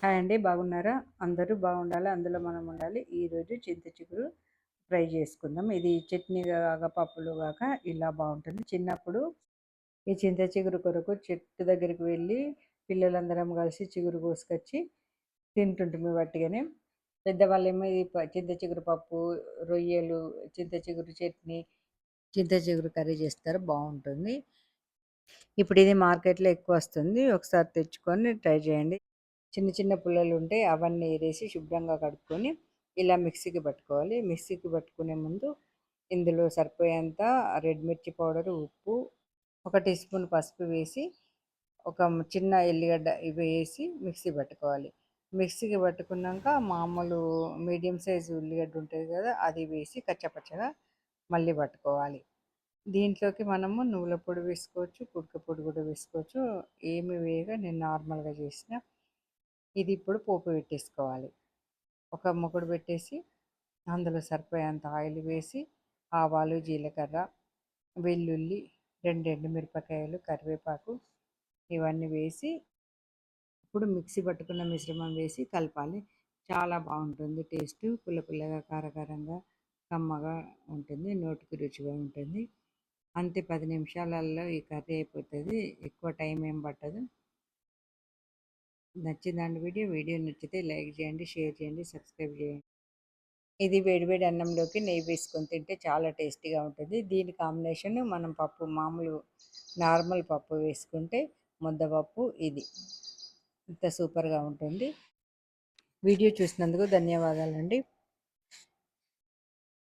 Hi అండి బాగున్నారా? అందరూ బాగుండాలి అందులో మనం ఉండాలి. ఈరోజు చింత చిగురు ఫ్రై చేసుకుందాం. ఇది చట్నీ కాక పప్పులు కాక ఇలా బాగుంటుంది. చిన్నప్పుడు ఈ చింత చిగురు కొరకు చెట్టు దగ్గరికి వెళ్ళి పిల్లలందరం కలిసి చిగురు కోసుకొచ్చి తింటుంటుంది వట్టిగానే. పెద్దవాళ్ళేమో ఇది చింత చిగురు పప్పు రొయ్యలు చింత చిగురు చట్నీ చింత చిగురు కర్రీ చేస్తారు. బాగుంటుంది. ఇప్పుడు ఇది మార్కెట్లో ఎక్కువ వస్తుంది ఒకసారి తెచ్చుకొని ట్రై చేయండి. చిన్న చిన్న పుల్లలు ఉంటే అవన్నీ వేసి శుభ్రంగా కడుక్కొని ఇలా మిక్సీకి పట్టుకోవాలి. మిక్సీకి పట్టుకునే ముందు ఇందులో సరిపోయేంత రెడ్ మిర్చి పౌడర్ ఉప్పు ఒక టీ స్పూన్ పసుపు వేసి ఒక చిన్న ఎల్లిగడ్డ ఇవి వేసి మిక్సీ పట్టుకోవాలి. మిక్సీకి పట్టుకున్నాక మామూలు మీడియం సైజు ఉల్లిగడ్డ ఉంటుంది కదా అది వేసి కచ్చపచ్చగా మళ్ళీ పట్టుకోవాలి. దీంట్లోకి మనము నువ్వుల పొడి వేసుకోవచ్చు కుడుక పొడి కూడా వేసుకోవచ్చు. ఏమి వేయగా నేను నార్మల్గా చేసిన ఇది ఇప్పుడు పోపు పెట్టేసుకోవాలి. ఒక మొగుడు పెట్టేసి అందులో సరిపోయేంత ఆయిల్ వేసి ఆవాలు జీలకర్ర వెల్లుల్లి రెండు మిరపకాయలు కరివేపాకు ఇవన్నీ వేసి ఇప్పుడు మిక్సీ పట్టుకున్న మిశ్రమం వేసి కలపాలి. చాలా బాగుంటుంది. టేస్ట్ పుల్ల పుల్లగా కారకారంగా కమ్మగా ఉంటుంది. నోటికి రుచిగా ఉంటుంది. అంతే పది నిమిషాలలో ఈ కర్రీ అయిపోతుంది. ఎక్కువ టైం ఏం పట్టదు. నచ్చిందండి వీడియో వీడియో నచ్చితే లైక్ చేయండి షేర్ చేయండి సబ్స్క్రైబ్ చేయండి. ఇది వేడివేడి అన్నంలోకి నెయ్యి వేసుకొని తింటే చాలా టేస్టీగా ఉంటుంది. దీని కాంబినేషన్ మనం పప్పు మామూలు నార్మల్ పప్పు వేసుకుంటే ముద్దపప్పు ఇది. ఇంత సూపర్గా ఉంటుంది. వీడియో చూసినందుకు ధన్యవాదాలండి.